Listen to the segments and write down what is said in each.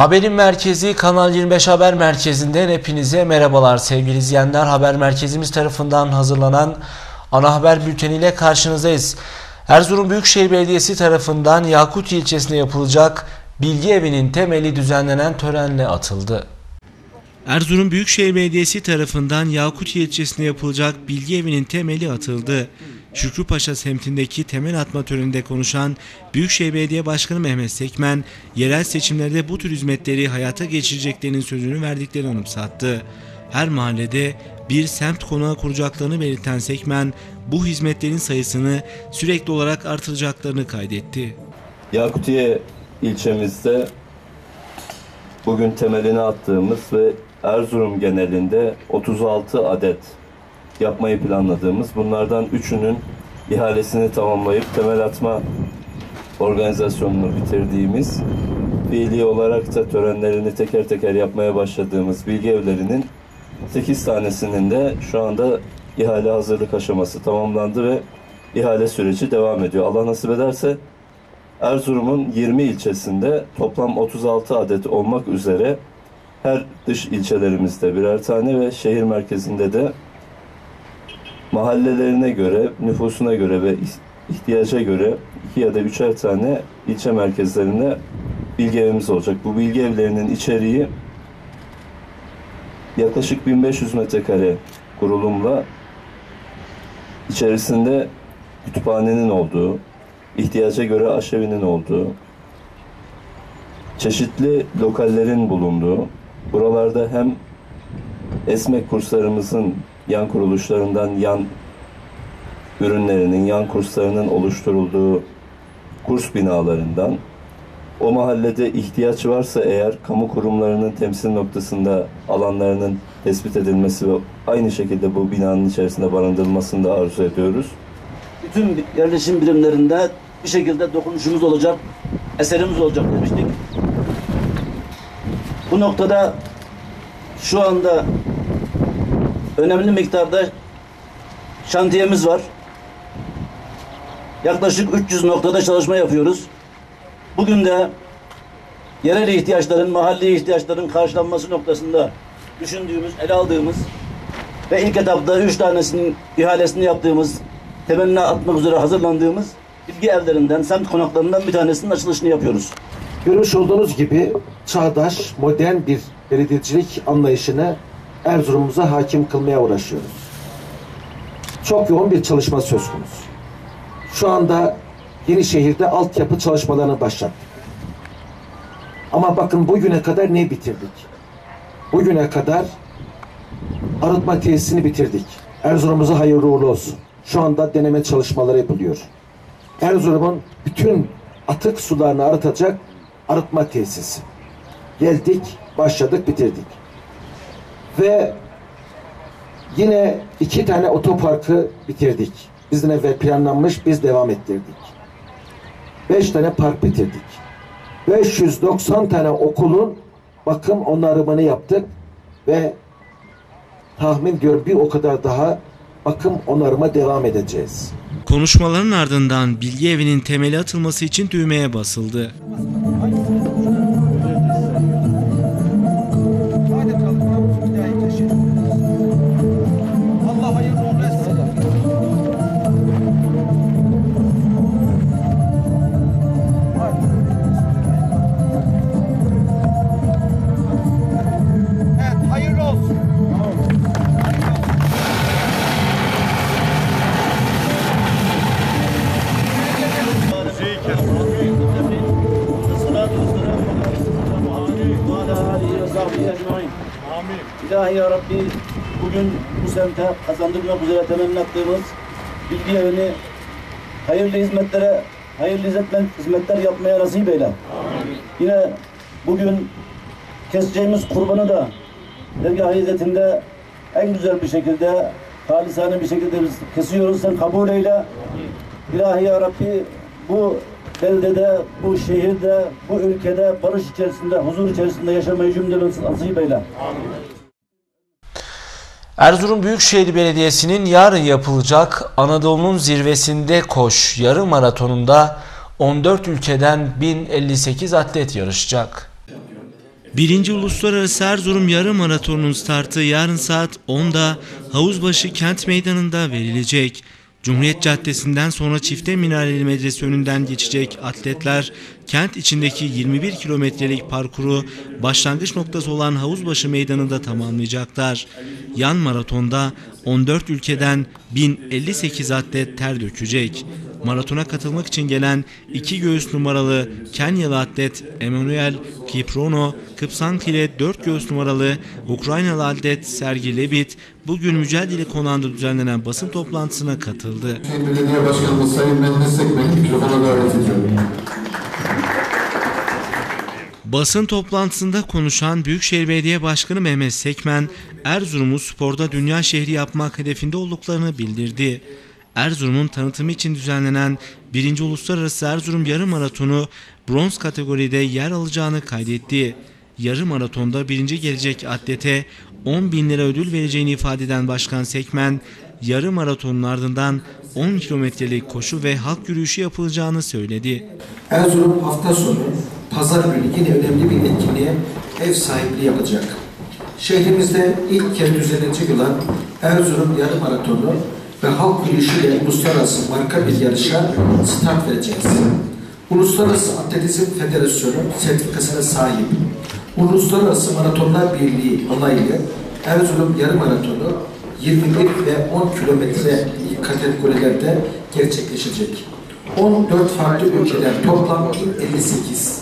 Haberin merkezi Kanal 25 Haber Merkezi'nden hepinize merhabalar sevgili izleyenler. Haber merkezimiz tarafından hazırlanan ana haber bülteniyle karşınızdayız. Erzurum Büyükşehir Belediyesi tarafından Yakut ilçesinde yapılacak bilgi evinin temeli düzenlenen törenle atıldı. Erzurum Büyükşehir Belediyesi tarafından Yakut ilçesinde yapılacak bilgi evinin temeli atıldı. Şükrüpaşa semtindeki temel atma töreninde konuşan Büyükşehir Belediye Başkanı Mehmet Sekmen, yerel seçimlerde bu tür hizmetleri hayata geçireceklerinin sözünü verdiklerini anımsattı. Her mahallede bir semt konağı kuracaklarını belirten Sekmen, bu hizmetlerin sayısını sürekli olarak artıracaklarını kaydetti. Yakutiye ilçemizde bugün temelini attığımız ve Erzurum genelinde 36 adet yapmayı planladığımız bunlardan üçünün ihalesini tamamlayıp temel atma organizasyonunu bitirdiğimiz fiili olarak da törenlerini teker teker yapmaya başladığımız bilgi evlerinin 8 tanesinin de şu anda ihale hazırlık aşaması tamamlandı ve ihale süreci devam ediyor. Allah nasip ederse Erzurum'un 20 ilçesinde toplam 36 adet olmak üzere her dış ilçelerimizde birer tane ve şehir merkezinde de mahallelerine göre, nüfusuna göre ve ihtiyaca göre iki ya da üçer tane ilçe merkezlerinde bilgi evimiz olacak. Bu bilgi evlerinin içeriği yaklaşık 1500 metrekare kurulumla içerisinde kütüphanenin olduğu, ihtiyaca göre aşevinin olduğu, çeşitli lokallerin bulunduğu, buralarda hem esmek kurslarımızın yan kuruluşlarından yan ürünlerinin, yan kurslarının oluşturulduğu kurs binalarından o mahallede ihtiyaç varsa eğer kamu kurumlarının temsil noktasında alanlarının tespit edilmesi ve aynı şekilde bu binanın içerisinde barındırılmasını da arzu ediyoruz. Bütün yerleşim birimlerinde bir şekilde dokunuşumuz olacak, eserimiz olacak demiştik. Bu noktada şu anda önemli miktarda şantiyemiz var. Yaklaşık 300 noktada çalışma yapıyoruz. Bugün de yerel ihtiyaçların, mahalli ihtiyaçların karşılanması noktasında düşündüğümüz, ele aldığımız ve ilk etapta üç tanesinin ihalesini yaptığımız, temeline atmak üzere hazırlandığımız bilgi evlerinden, semt konaklarından bir tanesinin açılışını yapıyoruz. Görmüş olduğunuz gibi çağdaş, modern bir belediyecilik anlayışını Erzurum'umuza hakim kılmaya uğraşıyoruz. Çok yoğun bir çalışma söz konusu. Şu anda yeni şehirde altyapı çalışmalarını başlattık. Ama bakın bugüne kadar ne bitirdik? Bugüne kadar arıtma tesisini bitirdik. Erzurum'umuza hayırlı uğurlu olsun. Şu anda deneme çalışmaları yapılıyor. Erzurum'un bütün atık sularını arıtacak arıtma tesisi. Geldik, başladık, bitirdik. Ve yine iki tane otoparkı bitirdik. Bizden evvel planlanmış, biz devam ettirdik. Beş tane park bitirdik. 590 tane okulun bakım onarımını yaptık ve tahmin ediyorum bir o kadar daha bakım onarıma devam edeceğiz. Konuşmaların ardından bilgi evinin temeli atılması için düğmeye basıldı. İlahi ya Rabbi bugün bu semte kazandırmak üzere temenni attığımız bilgi evini hayırlı hizmetlere, hayırlı hizmetler, hizmetler yapmaya nasip eyle. Amin. Yine bugün keseceğimiz kurbanı da dergah hizmetinde en güzel bir şekilde, halisane bir şekilde biz kesiyoruz. Sen kabul eyle. İlahi ya Rabbi bu beldede, bu şehirde, bu ülkede barış içerisinde, huzur içerisinde yaşamayı cümlemiz nasip eyle. Amin. Erzurum Büyükşehir Belediyesi'nin yarın yapılacak Anadolu'nun zirvesinde koş yarım maratonunda 14 ülkeden 1058 atlet yarışacak. Birinci Uluslararası Erzurum Yarım Maratonu'nun startı yarın saat 10'da Havuzbaşı Kent Meydanı'nda verilecek. Cumhuriyet Caddesi'nden sonra Çifte Minareli Medrese önünden geçecek atletler kent içindeki 21 kilometrelik parkuru başlangıç noktası olan Havuzbaşı Meydanı'nda tamamlayacaklar. Yan maratonda 14 ülkeden 1058 atlet ter dökecek. Maratona katılmak için gelen iki göğüs numaralı Kenyalı atlet Emanuel Kiprono, Kıpsank ile 4 göğüs numaralı Ukraynalı atlet Sergi Lebit bugün mücadele konağında düzenlenen basın toplantısına katıldı. Sayın Belediye Başkanımız Sayın Mehmet Sekmen'i mikrofona davet ediyorum. Basın toplantısında konuşan Büyükşehir Belediye Başkanı Mehmet Sekmen, Erzurum'u sporda dünya şehri yapmak hedefinde olduklarını bildirdi. Erzurum'un tanıtımı için düzenlenen 1. Uluslararası Erzurum Yarım Maratonu bronz kategoride yer alacağını kaydetti. Yarım maratonda birinci gelecek atlete 10 bin lira ödül vereceğini ifade eden Başkan Sekmen, yarım maratonun ardından 10 kilometrelik koşu ve halk yürüyüşü yapılacağını söyledi. Erzurum hafta sonu pazar günü yine önemli bir etkinliğe ev sahipliği yapacak. Şehrimizde ilk kez düzenlenecek olan Erzurum Yarım Maratonu ve halk yürüyüşüyle uluslararası marka bir yarışa start vereceğiz. Uluslararası Atletizm Federasyonu sertifikasına sahip Uluslararası Maratonlar Birliği onaylı Erzurum Yarım Maratonu 21 ve 10 kilometre kategorilerde gerçekleşecek. 14 farklı ülkeden toplam 58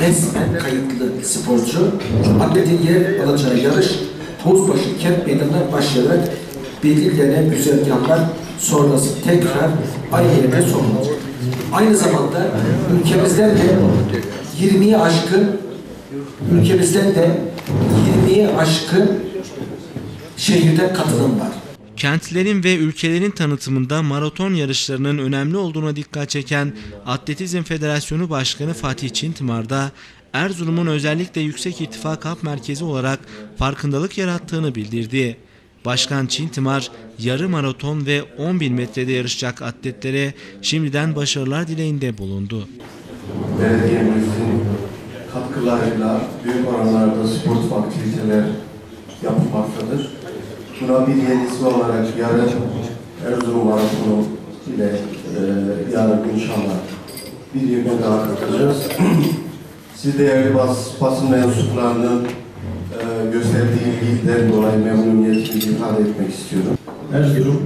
resmen kayıtlı sporcu atletin yer alacağı yarış Havuzbaşı kent meydanından başlayarak belirlenen güzergahlar sonrası tekrar aynı yere sonlanacak. Aynı zamanda ülkemizden de 20'yi aşkın ülkemizden de 20'yi aşkın şehirde katılım var. Kentlerin ve ülkelerin tanıtımında maraton yarışlarının önemli olduğuna dikkat çeken Atletizm Federasyonu Başkanı Fatih Çintimar da Erzurum'un özellikle Yüksek İrtifa Kamp Merkezi olarak farkındalık yarattığını bildirdi. Başkan Çintimar, yarı maraton ve 10 bin metrede yarışacak atletlere şimdiden başarılar dileğinde bulundu. Belediyemizin katkılarıyla büyük oranlarda sportif aktiviteler yapılmaktadır. Buna bir yenisi olarak yarın Erzurum Maratonu ile e, yarın inşallah bir yirmi daha katılacağız. Siz değerli bas, basın mensuplarının gösterdiği ilgiden dolayı memnuniyetimi ifade etmek istiyorum. Erzurum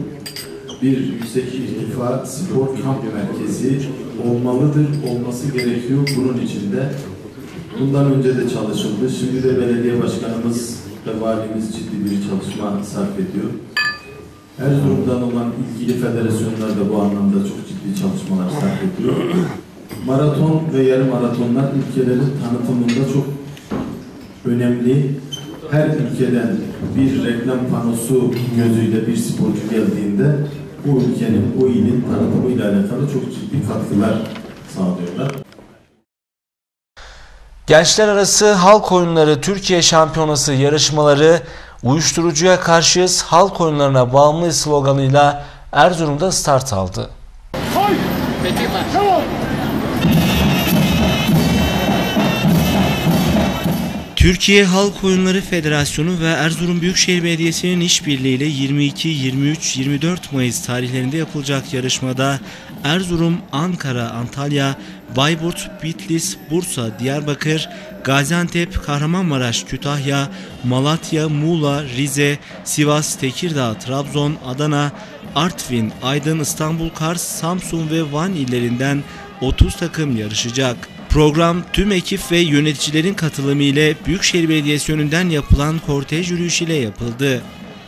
bir yüksek irtifa spor kamp merkezi olmalıdır, olması gerekiyor bunun içinde. Bundan önce de çalışıldı. Şimdi de belediye başkanımız ve valimiz ciddi bir çalışma sarf ediyor. Erzurum'dan olan ilgili federasyonlar da bu anlamda çok ciddi çalışmalar sarf ediyor. Maraton ve yarım maratonlar ülkelerin tanıtımında çok önemli. Her ülkeden bir reklam panosu gözüyle bir sporcu geldiğinde bu ülkenin, o ilin tanıtımıyla alakalı çok ciddi katkılar sağlıyorlar. Gençler arası halk oyunları Türkiye Şampiyonası yarışmaları uyuşturucuya karşıyız halk oyunlarına bağımlı sloganıyla Erzurum'da start aldı. Türkiye Halk Oyunları Federasyonu ve Erzurum Büyükşehir Belediyesi'nin işbirliğiyle 22, 23, 24 Mayıs tarihlerinde yapılacak yarışmada Erzurum, Ankara, Antalya, Bayburt, Bitlis, Bursa, Diyarbakır, Gaziantep, Kahramanmaraş, Kütahya, Malatya, Muğla, Rize, Sivas, Tekirdağ, Trabzon, Adana, Artvin, Aydın, İstanbul, Kars, Samsun ve Van illerinden 30 takım yarışacak. Program tüm ekip ve yöneticilerin katılımı ile Büyükşehir Belediyesi önünden yapılan kortej yürüyüş ile yapıldı.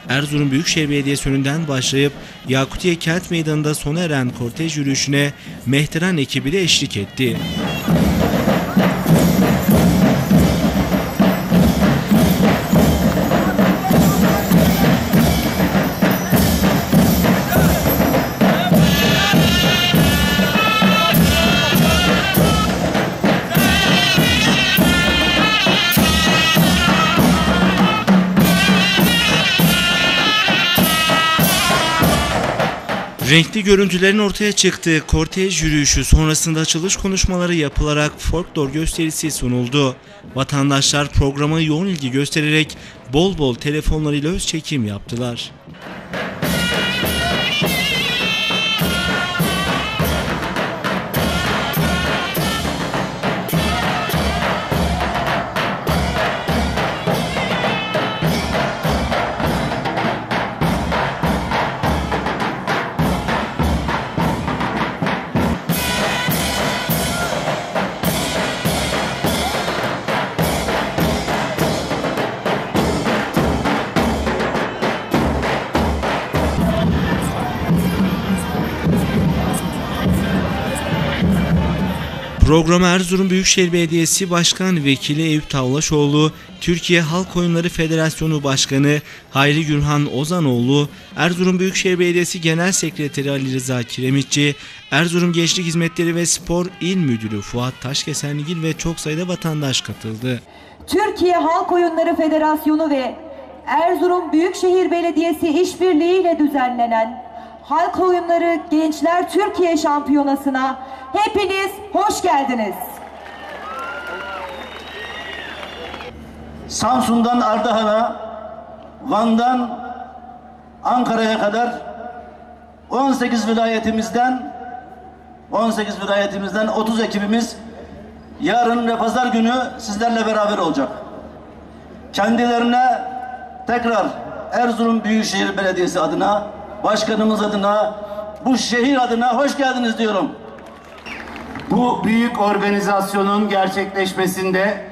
Erzurum Büyükşehir Belediyesi önünden başlayıp Yakutiye Kent Meydanı'nda sona eren kortej yürüyüşüne Mehteran ekibi de eşlik etti. Renkli görüntülerin ortaya çıktığı kortej yürüyüşü sonrasında açılış konuşmaları yapılarak folklor gösterisi sunuldu. Vatandaşlar programa yoğun ilgi göstererek bol bol telefonlarıyla öz çekim yaptılar. Programa Erzurum Büyükşehir Belediyesi Başkan Vekili Eyüp Tavlaşoğlu, Türkiye Halk Oyunları Federasyonu Başkanı Hayri Gürhan Ozanoğlu, Erzurum Büyükşehir Belediyesi Genel Sekreteri Ali Rıza Kiremitçi, Erzurum Gençlik Hizmetleri ve Spor İl Müdürü Fuat Taşkesenligil ve çok sayıda vatandaş katıldı. Türkiye Halk Oyunları Federasyonu ve Erzurum Büyükşehir Belediyesi işbirliğiyle düzenlenen Halk Oyunları Gençler Türkiye Şampiyonası'na hepiniz hoş geldiniz. Samsun'dan Ardahan'a, Van'dan Ankara'ya kadar 18 vilayetimizden 18 vilayetimizden 30 ekibimiz yarın ve pazar günü sizlerle beraber olacak. Kendilerine tekrar Erzurum Büyükşehir Belediyesi adına, başkanımız adına, bu şehir adına hoş geldiniz diyorum. Bu büyük organizasyonun gerçekleşmesinde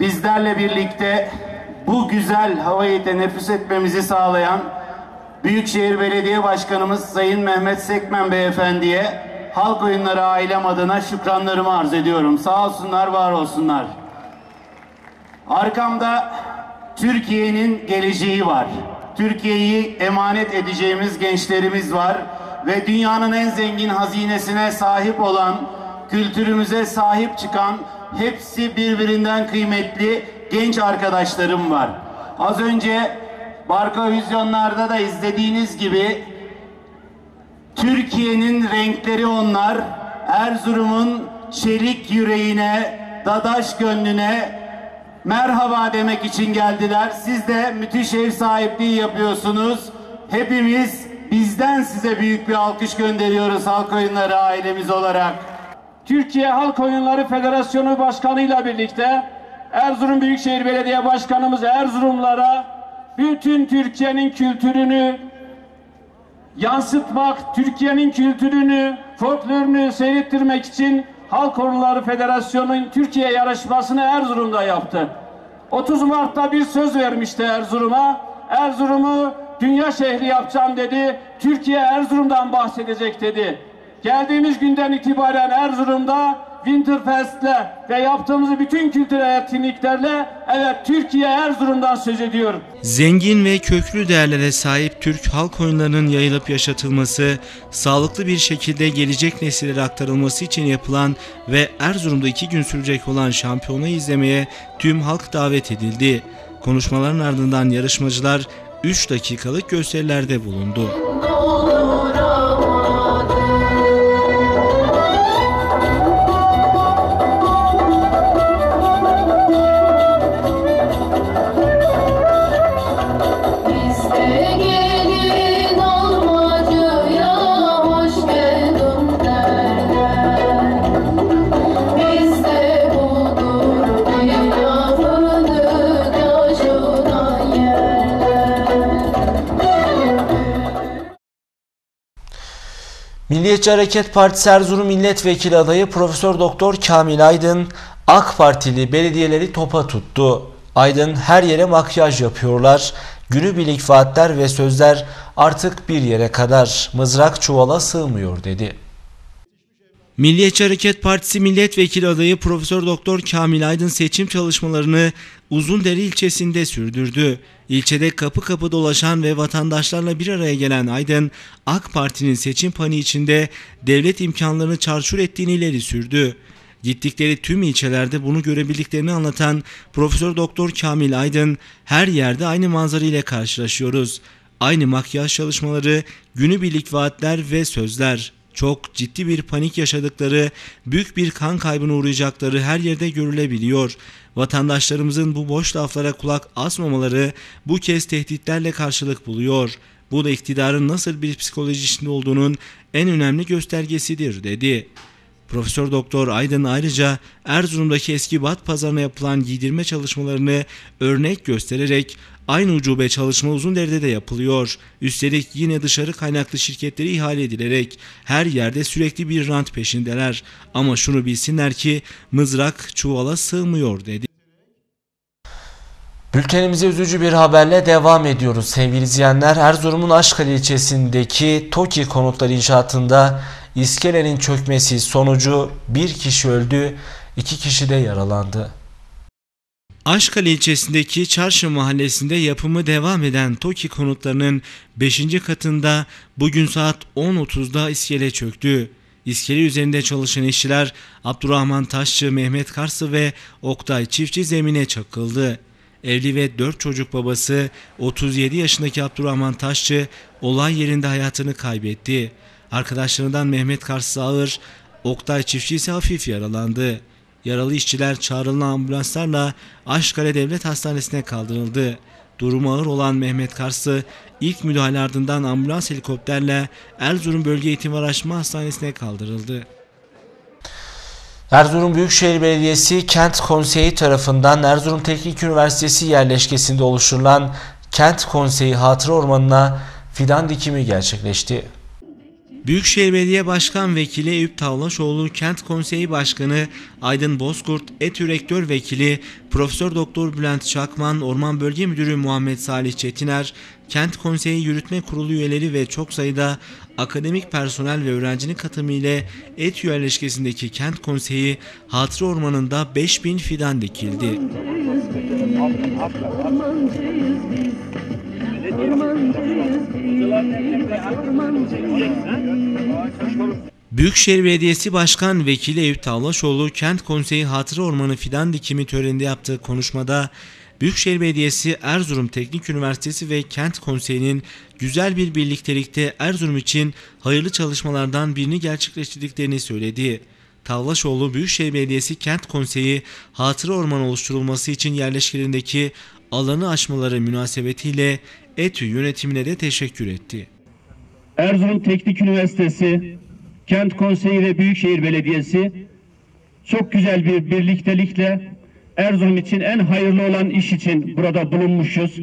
bizlerle birlikte bu güzel havayı teneffüs etmemizi sağlayan Büyükşehir Belediye Başkanımız Sayın Mehmet Sekmen Beyefendi'ye Halk Oyunları ailem adına şükranlarımı arz ediyorum. Sağ olsunlar, var olsunlar. Arkamda Türkiye'nin geleceği var. Türkiye'yi emanet edeceğimiz gençlerimiz var ve dünyanın en zengin hazinesine sahip olan, kültürümüze sahip çıkan hepsi birbirinden kıymetli genç arkadaşlarım var. Az önce Barka Vizyonlar'da da izlediğiniz gibi Türkiye'nin renkleri onlar. Erzurum'un çelik yüreğine, dadaş gönlüne merhaba demek için geldiler. Siz de müthiş ev sahipliği yapıyorsunuz. Hepimiz bizden size büyük bir alkış gönderiyoruz halk oyunları ailemiz olarak. Türkiye Halk Oyunları Federasyonu Başkanı ile birlikte Erzurum Büyükşehir Belediye Başkanımız Erzurumlara bütün Türkiye'nin kültürünü yansıtmak, Türkiye'nin kültürünü, folklorunu seyrettirmek için Halk Oyunları Federasyonu'nun Türkiye yarışmasını Erzurum'da yaptı. 30 Mart'ta bir söz vermişti Erzurum'a. Erzurum'u dünya şehri yapacağım dedi. Türkiye Erzurum'dan bahsedecek dedi. Geldiğimiz günden itibaren Erzurum'da Winterfest'le ve yaptığımız bütün kültürel etkinliklerle evet Türkiye Erzurum'dan söz ediyorum. Zengin ve köklü değerlere sahip Türk halk oyunlarının yayılıp yaşatılması, sağlıklı bir şekilde gelecek nesillere aktarılması için yapılan ve Erzurum'da iki gün sürecek olan şampiyonu izlemeye tüm halk davet edildi. Konuşmaların ardından yarışmacılar 3 dakikalık gösterilerde bulundu. Milliyetçi Hareket Partisi Erzurum Milletvekili adayı Profesör Doktor Kamil Aydın AK Partili belediyeleri topa tuttu. Aydın her yere makyaj yapıyorlar. Günübirlik vaatler ve sözler artık bir yere kadar mızrak çuvala sığmıyor dedi. Milliyetçi Hareket Partisi milletvekili adayı Profesör Doktor Kamil Aydın seçim çalışmalarını Uzundere ilçesinde sürdürdü. İlçede kapı kapı dolaşan ve vatandaşlarla bir araya gelen Aydın, AK Parti'nin seçim paniği içinde devlet imkanlarını çarçur ettiğini ileri sürdü. Gittikleri tüm ilçelerde bunu görebildiklerini anlatan Profesör Doktor Kamil Aydın, her yerde aynı manzara ile karşılaşıyoruz. aynı makyaj çalışmaları, günübirlik vaatler ve sözler. Çok ciddi bir panik yaşadıkları, büyük bir kan kaybına uğrayacakları her yerde görülebiliyor. Vatandaşlarımızın bu boş laflara kulak asmamaları bu kez tehditlerle karşılık buluyor. Bu da iktidarın nasıl bir psikoloji içinde olduğunun en önemli göstergesidir dedi. Profesör Doktor Aydın ayrıca Erzurum'daki eski Bat pazarına yapılan giydirme çalışmalarını örnek göstererek aynı ucube çalışma Uzundere'de de yapılıyor. Üstelik yine dışarı kaynaklı şirketleri ihale edilerek her yerde sürekli bir rant peşindeler. Ama şunu bilsinler ki mızrak çuvala sığmıyor dedi. Bültenimize üzücü bir haberle devam ediyoruz sevgili izleyenler. Erzurum'un Aşkale ilçesindeki TOKİ konutları inşaatında iskelenin çökmesi sonucu bir kişi öldü, iki kişi de yaralandı. Aşkale ilçesindeki Çarşı mahallesinde yapımı devam eden TOKİ konutlarının 5. katında bugün saat 10.30'da iskele çöktü. İskele üzerinde çalışan işçiler Abdurrahman Taşçı, Mehmet Karsı ve Oktay Çiftçi zemine çakıldı. Evli ve 4 çocuk babası 37 yaşındaki Abdurrahman Taşçı olay yerinde hayatını kaybetti. Arkadaşlarından Mehmet Karsı ağır, Oktay Çiftçi ise hafif yaralandı. Yaralı işçiler çağrılan ambulanslarla Aşkale Devlet Hastanesi'ne kaldırıldı. Durumu ağır olan Mehmet Karsı ilk müdahale ardından ambulans helikopterle Erzurum Bölge Eğitim Araştırma Hastanesi'ne kaldırıldı. Erzurum Büyükşehir Belediyesi Kent Konseyi tarafından Erzurum Teknik Üniversitesi yerleşkesinde oluşturulan Kent Konseyi Hatıra Ormanı'na fidan dikimi gerçekleşti. Büyükşehir Belediye Başkan Vekili Eyüp Tavlaşoğlu, Kent Konseyi Başkanı Aydın Bozkurt, ETÜ Rektör Vekili Profesör Doktor Bülent Çakman, Orman Bölge Müdürü Muhammed Salih Çetiner, Kent Konseyi Yürütme Kurulu üyeleri ve çok sayıda akademik personel ve öğrencinin katılımı ile ETÜ yerleşkesindeki Kent Konseyi Hatıra Ormanı'nda 5000 fidan dikildi. Büyükşehir Belediyesi Başkan Vekili Eyüp Tavlaşoğlu Kent Konseyi Hatıra Ormanı fidan dikimi töreninde yaptığı konuşmada Büyükşehir Belediyesi, Erzurum Teknik Üniversitesi ve Kent Konseyi'nin güzel bir birliktelikte Erzurum için hayırlı çalışmalardan birini gerçekleştirdiklerini söyledi. Tavlaşoğlu Büyükşehir Belediyesi Kent Konseyi hatıra ormanı oluşturulması için yerleşkelerindeki alanı aşmaları münasebetiyle ETÜ yönetimine de teşekkür etti. Erzurum Teknik Üniversitesi, Kent Konseyi ve Büyükşehir Belediyesi çok güzel bir birliktelikle Erzurum için en hayırlı olan iş için burada bulunmuşuz.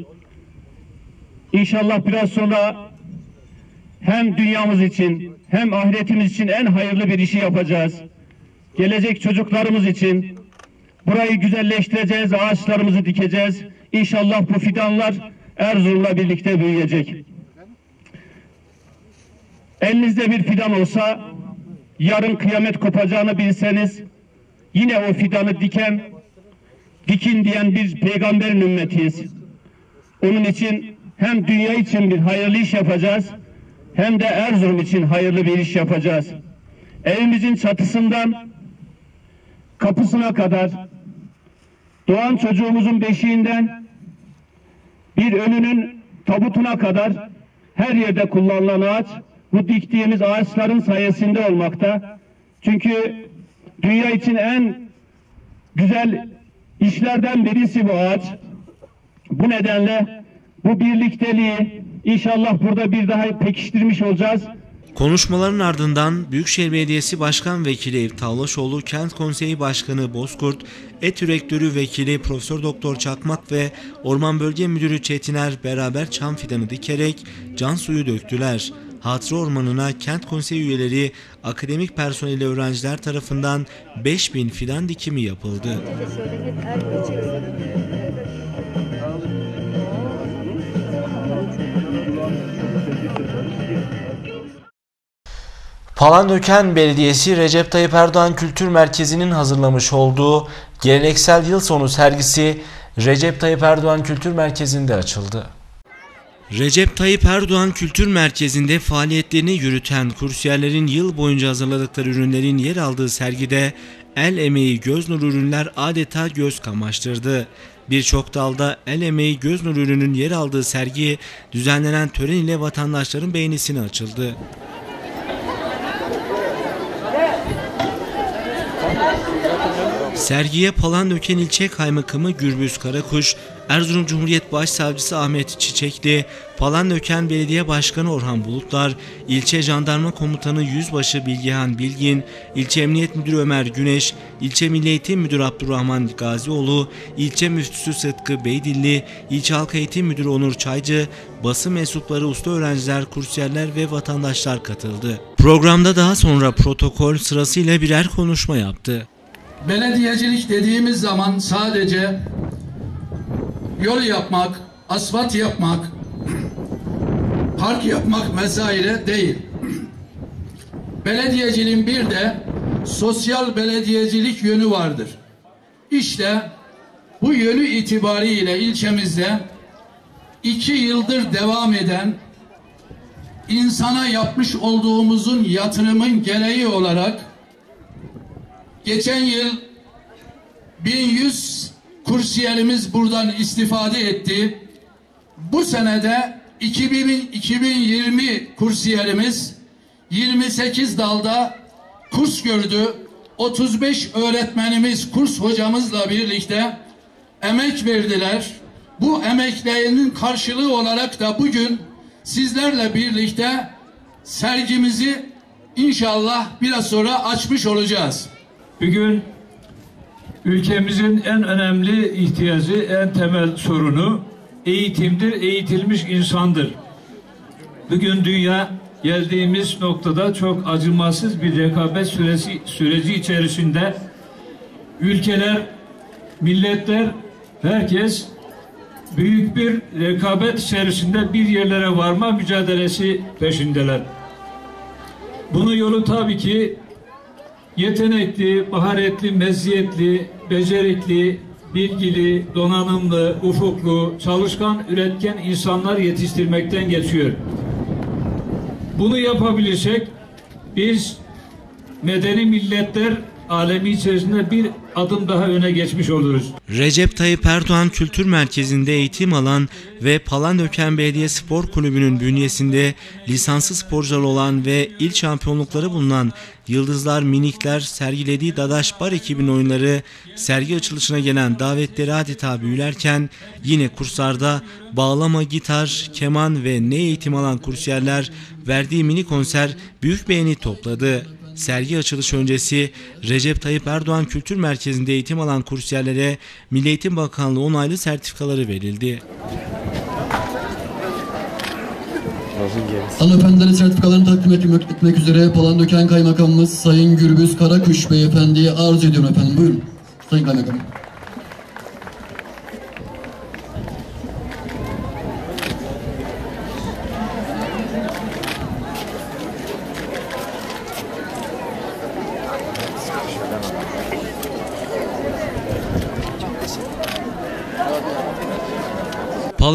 İnşallah biraz sonra hem dünyamız için hem ahiretimiz için en hayırlı bir işi yapacağız. Gelecek çocuklarımız için burayı güzelleştireceğiz, ağaçlarımızı dikeceğiz. İnşallah bu fidanlar Erzurum'la birlikte büyüyecek. Elinizde bir fidan olsa yarın kıyamet kopacağını bilseniz yine o fidanı diken dikin diyen bir peygamberin ümmetiyiz. Onun için hem dünya için bir hayırlı iş yapacağız hem de Erzurum için hayırlı bir iş yapacağız. Evimizin çatısından kapısına kadar doğan çocuğumuzun beşiğinden bir ölünün tabutuna kadar her yerde kullanılan ağaç bu diktiğimiz ağaçların sayesinde olmakta. Çünkü dünya için en güzel işlerden birisi bu ağaç. Bu nedenle bu birlikteliği inşallah burada bir daha pekiştirmiş olacağız. Konuşmaların ardından Büyükşehir Belediyesi Başkan Vekili Tavlaşoğlu, Kent Konseyi Başkanı Bozkurt, ETÜ Rektörü Vekili Profesör Doktor Çakmak ve Orman Bölge Müdürü Çetiner beraber çam fidanı dikerek can suyu döktüler. Hatıra Ormanı'na Kent Konseyi üyeleri, akademik personeli öğrenciler tarafından 5000 fidan dikimi yapıldı. Palandöken Belediyesi Recep Tayyip Erdoğan Kültür Merkezi'nin hazırlamış olduğu geleneksel yıl sonu sergisi Recep Tayyip Erdoğan Kültür Merkezi'nde açıldı. Recep Tayyip Erdoğan Kültür Merkezi'nde faaliyetlerini yürüten kursiyerlerin yıl boyunca hazırladıkları ürünlerin yer aldığı sergide el emeği göz nuru ürünler adeta göz kamaştırdı. Birçok dalda el emeği göz nuru ürünün yer aldığı sergi düzenlenen tören ile vatandaşların beğenisine açıldı. Sergiye Palandöken İlçe Kaymakamı Gürbüz Karakuş, Erzurum Cumhuriyet Başsavcısı Ahmet Çiçekli, Palandöken Belediye Başkanı Orhan Bulutlar, İlçe Jandarma Komutanı Yüzbaşı Bilgehan Bilgin, İlçe Emniyet Müdürü Ömer Güneş, İlçe Milli Eğitim Müdürü Abdurrahman Gazioğlu, İlçe Müftüsü Sıtkı Beydilli, İlçe Halk Eğitim Müdürü Onur Çaycı, basın mensupları, usta öğrenciler, kursiyerler ve vatandaşlar katıldı. Programda daha sonra protokol sırasıyla birer konuşma yaptı. Belediyecilik dediğimiz zaman sadece yol yapmak, asfalt yapmak, park yapmak vesaire değil. Belediyeciliğin bir de sosyal belediyecilik yönü vardır. İşte bu yönü itibariyle ilçemizde iki yıldır devam eden insana yapmış olduğumuzun yatırımın gereği olarak Geçen yıl 1100 kursiyerimiz buradan istifade etti. Bu senede 2000, 2020 kursiyerimiz 28 dalda kurs gördü. 35 öğretmenimiz kurs hocamızla birlikte emek verdiler. Bu emeklerinin karşılığı olarak da bugün sizlerle birlikte sergimizi inşallah biraz sonra açmış olacağız. Bugün ülkemizin en önemli ihtiyacı, en temel sorunu eğitimdir, eğitilmiş insandır. Bugün dünya geldiğimiz noktada çok acımasız bir rekabet süresi, süreci içerisinde ülkeler, milletler, herkes büyük bir rekabet içerisinde bir yerlere varma mücadelesi peşindeler. Bunun yolu tabii ki yetenekli, maharetli, meziyetli, becerikli, bilgili, donanımlı, ufuklu, çalışkan, üretken insanlar yetiştirmekten geçiyor. Bunu yapabilirsek biz medeni milletler alemi içerisinde bir adım daha öne geçmiş oluruz. Recep Tayyip Erdoğan Kültür Merkezi'nde eğitim alan ve Palandöken Belediye Spor Kulübü'nün bünyesinde lisanslı sporcular olan ve il şampiyonlukları bulunan Yıldızlar Minikler sergilediği Dadaş Bar ekibinin oyunları sergi açılışına gelen davetleri adeta büyülerken yine kurslarda bağlama, gitar, keman ve ne eğitim alan kursiyerler verdiği mini konser büyük beğeni topladı. Sergi açılış öncesi Recep Tayyip Erdoğan Kültür Merkezi'nde eğitim alan kursiyerlere Milli Eğitim Bakanlığı onaylı sertifikaları verildi. Hanımefendilere sertifikalarını takdim etmek, etmek üzere Palandöken Kaymakamımız Sayın Gürbüz Karakuş Beyefendi'ye arz ediyorum efendim. Buyurun. Sayın Kaymakamım.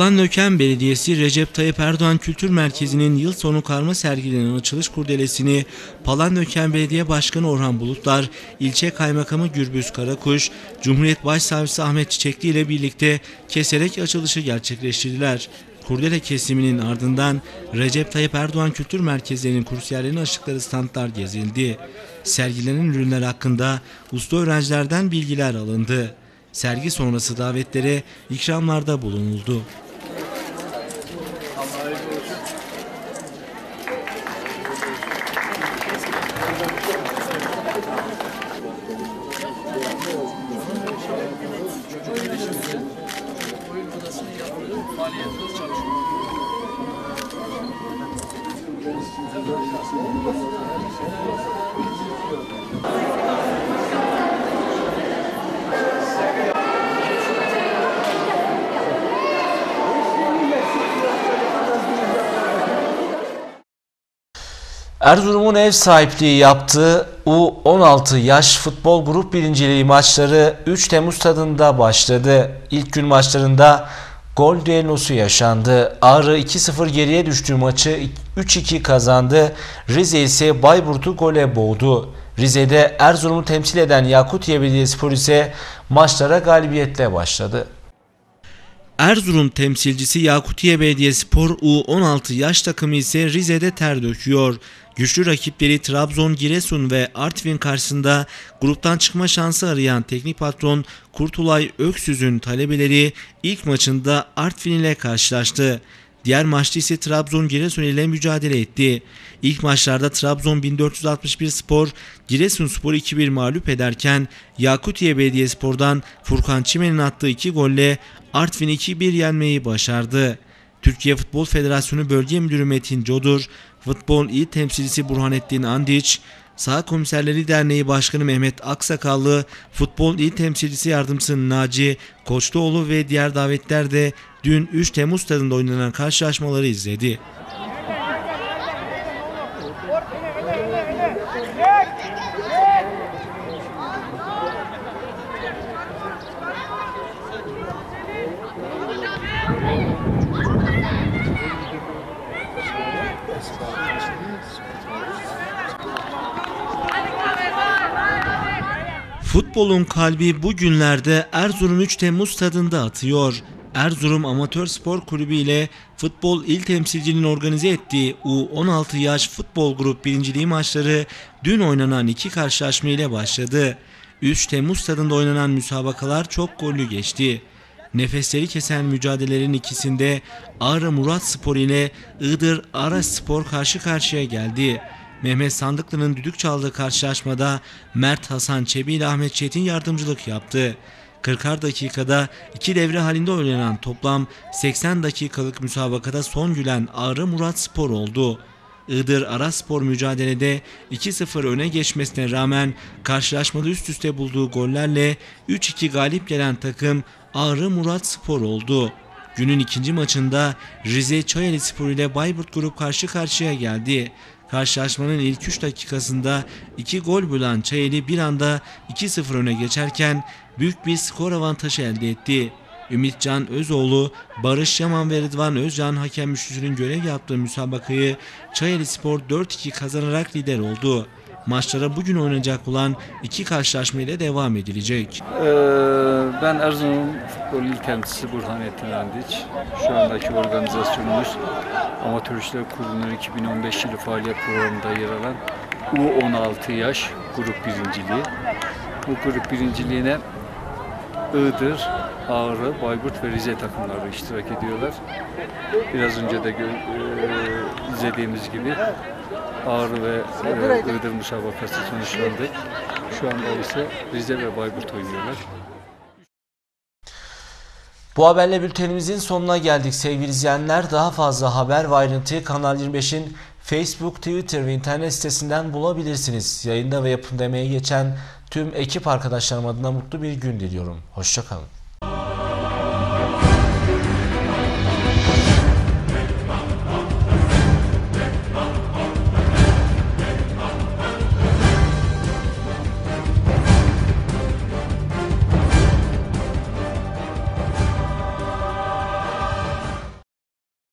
Palandöken Belediyesi Recep Tayyip Erdoğan Kültür Merkezi'nin yıl sonu karma sergilenen açılış kurdelesini Palandöken Belediye Başkanı Orhan Bulutlar, ilçe kaymakamı Gürbüz Karakuş, Cumhuriyet Başsavcısı Ahmet Çiçekli ile birlikte keserek açılışı gerçekleştirdiler. Kurdele kesiminin ardından Recep Tayyip Erdoğan Kültür Merkezi'nin kursiyerlerinin açıkları standlar gezildi. Sergilenen ürünler hakkında usta öğrencilerden bilgiler alındı. Sergi sonrası davetlere ikramlarda bulunuldu. download. Erzurum'un ev sahipliği yaptığı U16 yaş futbol grup birinciliği maçları 3 Temmuz stadında başladı. İlk gün maçlarında gol düellosu yaşandı. Ağrı 2-0 geriye düştüğü maçı 3-2 kazandı. Rize ise Bayburt'u gole boğdu. Rize'de Erzurum'u temsil eden Yakutiye Belediyespor ise maçlara galibiyetle başladı. Erzurum temsilcisi Yakutiye Belediyespor U16 yaş takımı ise Rize'de ter döküyor. Güçlü rakipleri Trabzon, Giresun ve Artvin karşısında gruptan çıkma şansı arayan teknik patron Kurtulay Öksüz'ün talebeleri ilk maçında Artvin ile karşılaştı. Diğer maçta ise Trabzon Giresun ile mücadele etti. İlk maçlarda Trabzon 1461 Spor Giresun Spor 2-1 mağlup ederken Yakutiye Belediyespor'dan Furkan Çimen'in attığı 2 golle Artvin 2-1 yenmeyi başardı. Türkiye Futbol Federasyonu Bölge Müdürü Metin Codur, Futbol İl Temsilcisi Burhanettin Andiç, Sağ Komiserleri Derneği Başkanı Mehmet Aksakallı, Futbol İl Temsilcisi Yardımcısı Naci Koçluoğlu ve diğer davetler de dün 3 Temmuz stadında oynanan karşılaşmaları izledi. Futbolun kalbi bugünlerde Erzurum 3 Temmuz stadında atıyor. Erzurum Amatör Spor Kulübü ile Futbol İl Temsilciliğinin organize ettiği U16 yaş futbol grup birinciliği maçları dün oynanan iki karşılaşma ile başladı. 3 Temmuz stadında oynanan müsabakalar çok gollü geçti. Nefesleri kesen mücadelelerin ikisinde Ağrı Murat Spor ile Iğdır Araç Spor karşı karşıya geldi. Mehmet Sandıklı'nın düdük çaldığı karşılaşmada Mert Hasan Çebi ile Ahmet Çetin yardımcılık yaptı. 40'ar dakikada iki devre halinde oynanan toplam 80 dakikalık müsabakada son gülen Ağrı Murat Spor oldu. Iğdır Araspor mücadelede 2-0 öne geçmesine rağmen karşılaşmada üst üste bulduğu gollerle 3-2 galip gelen takım Ağrı Murat Spor oldu. Günün ikinci maçında Rize Çayeli Spor ile Bayburt Grup karşı karşıya geldi. Karşılaşmanın ilk 3 dakikasında 2 gol bulan Çayeli bir anda 2-0 öne geçerken büyük bir skor avantajı elde etti. Ümitcan Özoğlu, Barış Yaman ve Rıdvan Özcan hakem üçlüsünün görev yaptığı müsabakayı Çayeli Spor 4-2 kazanarak lider oldu. Maçlara bugün oynanacak olan iki karşılaşma ile devam edilecek. Ee, ben Erzurum Futbol İl Temsilcisi Burhanettin Andiç. Şu andaki organizasyonumuz Amatör İşler Kurulu'nun 2015 yılı faaliyet programında yer alan U16 yaş grup birinciliği. Bu grup birinciliğine Iğdır, Ağrı, Bayburt ve Rize takımları iştirak ediyorlar. Biraz önce de e, izlediğimiz gibi Ağrı ve e, Iğdır müsabakası sonuçlandı. Şu anda ise Rize ve Bayburt oynuyorlar. Bu haberle bültenimizin sonuna geldik sevgili izleyenler. Daha fazla haber ve ayrıntıyı Kanal 25'in Facebook, Twitter ve internet sitesinden bulabilirsiniz. Yayında ve yapımda emeği geçen tüm ekip arkadaşlarım adına mutlu bir gün diliyorum. Hoşçakalın.